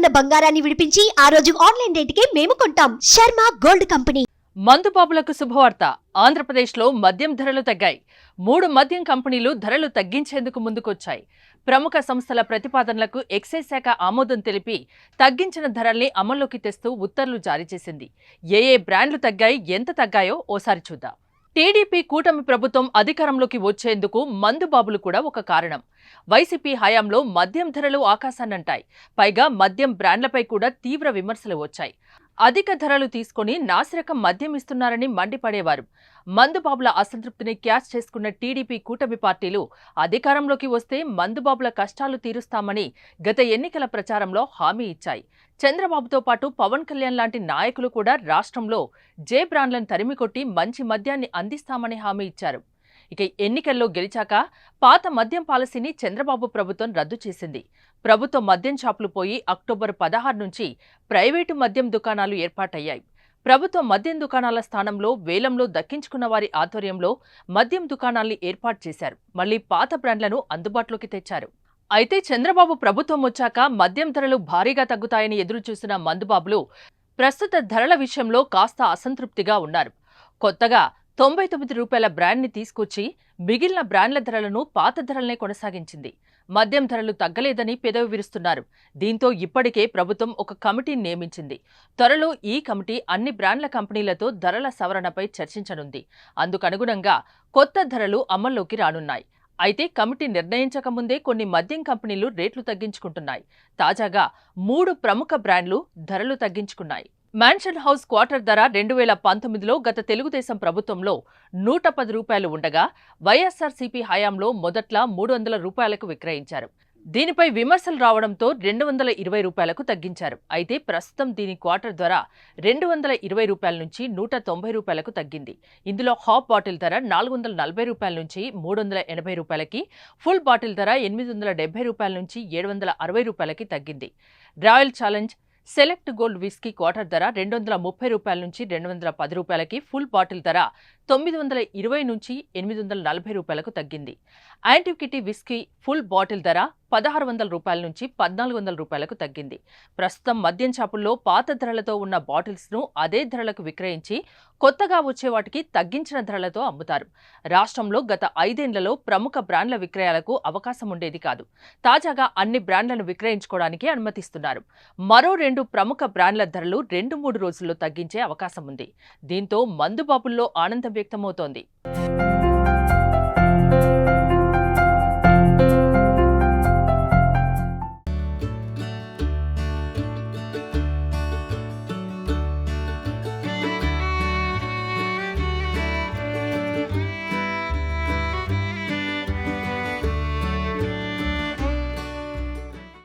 ఉన్న బంగారాన్ని విడిపించి ఆ రోజు ఆన్లైన్ రేటుకే మేము కొంటాం. Sharma gold company. మందుబాబులకు శుభవార్త. ఆంధ్రప్రదేశ్లో మద్యం ధరలు తగ్గాయి. మూడు మద్యం కంపెనీలు ధరలు తగ్గించేందుకు ముందుకొచ్చాయి. ప్రముఖ సంస్థల ప్రతిపాదనలకు ఎక్సైజ్ శాఖ ఆమోదం తెలిపి తగ్గించిన ధరల్ని అమల్లోకి తెస్తూ ఉత్తర్వులు జారీ చేసింది. ఏ ఏ బ్రాండ్లు తగ్గాయి ఎంత తగ్గాయో ఓసారి చూద్దాం. టీడీపీ కూటమి ప్రభుత్వం అధికారంలోకి వచ్చేందుకు మందుబాబులు కూడా ఒక కారణం. వైసీపీ హయాంలో మద్యం ధరలు ఆకాశాన్నంటాయి. పైగా మద్యం బ్రాండ్లపై కూడా తీవ్ర విమర్శలు వచ్చాయి. అధిక ధరలు తీసుకొని నాసిరకం మద్యం ఇస్తున్నారని మండిపడేవారు. మందుబాబుల అసంతృప్తిని క్యాచ్ చేసుకున్న టీడీపీ కూటమి పార్టీలు అధికారంలోకి వస్తే మందుబాబుల కష్టాలు తీరుస్తామని గత ఎన్నికల ప్రచారంలో హామీ ఇచ్చాయి. చంద్రబాబుతో పాటు పవన్ కళ్యాణ్ లాంటి నాయకులు కూడా రాష్ట్రంలో జే బ్రాండ్లను తరిమికొట్టి మంచి మద్యాన్ని అందిస్తామని హామీ ఇచ్చారు. ఇక ఎన్నికల్లో గెలిచాక పాత మద్యం పాలసీని చంద్రబాబు ప్రభుత్వం రద్దు చేసింది. ప్రభుత్వ మద్యం షాపులు పోయి అక్టోబర్ పదహారు నుంచి ప్రైవేటు మద్యం దుకాణాలు ఏర్పాటయ్యాయి. ప్రభుత్వ మద్యం దుకాణాల స్థానంలో వేలంలో దక్కించుకున్న వారి ఆధ్వర్యంలో మద్యం దుకాణాల్ని ఏర్పాటు చేశారు. మళ్ళీ పాత బ్రాండ్లను అందుబాటులోకి తెచ్చారు. అయితే చంద్రబాబు ప్రభుత్వం వచ్చాక మద్యం ధరలు భారీగా తగ్గుతాయని ఎదురుచూసిన మందుబాబులు ప్రస్తుత ధరల విషయంలో కాస్త అసంతృప్తిగా ఉన్నారు. కొత్తగా తొంభై తొమ్మిది రూపాయల బ్రాండ్ని తీసుకొచ్చి మిగిలిన బ్రాండ్ల ధరలను పాత ధరలనే కొనసాగించింది. మద్యం ధరలు తగ్గలేదని పెదవి విరుస్తున్నారు. దీంతో ఇప్పటికే ప్రభుత్వం ఒక కమిటీని నియమించింది. త్వరలో ఈ కమిటీ అన్ని బ్రాండ్ల కంపెనీలతో ధరల సవరణపై చర్చించనుంది. అందుకనుగుణంగా కొత్త ధరలు అమల్లోకి రానున్నాయి. అయితే కమిటీ నిర్ణయించకముందే కొన్ని మద్యం కంపెనీలు రేట్లు తగ్గించుకుంటున్నాయి. తాజాగా మూడు ప్రముఖ బ్రాండ్లు ధరలు తగ్గించుకున్నాయి. మ్యాన్షన్ హౌస్ క్వార్టర్ ధర రెండు వేల పంతొమ్మిదిలో గత తెలుగుదేశం ప్రభుత్వంలో నూట పది రూపాయలు ఉండగా వైఎస్ఆర్సీపీ హయాంలో మొదట్లా మూడు వందల రూపాయలకు విక్రయించారు. దీనిపై విమర్శలు రావడంతో రెండు వందల ఇరవై రూపాయలకు తగ్గించారు. అయితే ప్రస్తుతం దీని క్వార్టర్ ధర రెండు వందల ఇరవై రూపాయల నుంచి నూట తొంభై రూపాయలకు తగ్గింది. ఇందులో హాఫ్ బాటిల్ ధర నాలుగు వందల నలభై రూపాయల నుంచి మూడు వందల ఎనభై రూపాయలకి ఫుల్ బాటిల్ ధర ఎనిమిది వందల డెబ్బై రూపాయల నుంచి ఏడు వందల అరవై రూపాయలకి తగ్గింది. Royal Challenge Select Gold whisky quarter ధర రెండు వందల ముప్పై రూపాయల నుంచి రెండు వందల పది రూపాయలకి ఫుల్ బాటిల్ ధర తొమ్మిది వందల ఇరవై నుంచి ఎనిమిది వందల నలభై రూపాయలకు తగ్గింది. యాంటిక్విటీ విస్కీ ఫుల్ బాటిల్ ధర పదహారు వందల రూపాయల నుంచి పద్నాలుగు వందల రూపాయలకు తగ్గింది. ప్రస్తుతం మద్యం షాపుల్లో పాత ధరలతో ఉన్న బాటిల్స్ను అదే ధరలకు విక్రయించి కొత్తగా వచ్చే వాటికి తగ్గించిన ధరలతో అమ్ముతారు. రాష్ట్రంలో గత ఐదేళ్ళలో ప్రముఖ బ్రాండ్ల విక్రయాలకు అవకాశం ఉండేది కాదు. తాజాగా అన్ని బ్రాండ్లను విక్రయించుకోవడానికి అనుమతిస్తున్నారు. మరో రెండు ప్రముఖ బ్రాండ్ల ధరలు రెండు మూడు రోజుల్లో తగ్గించే అవకాశం ఉంది. దీంతో మందుబాబుల్లో ఆనందం వ్యక్తమవుతోంది.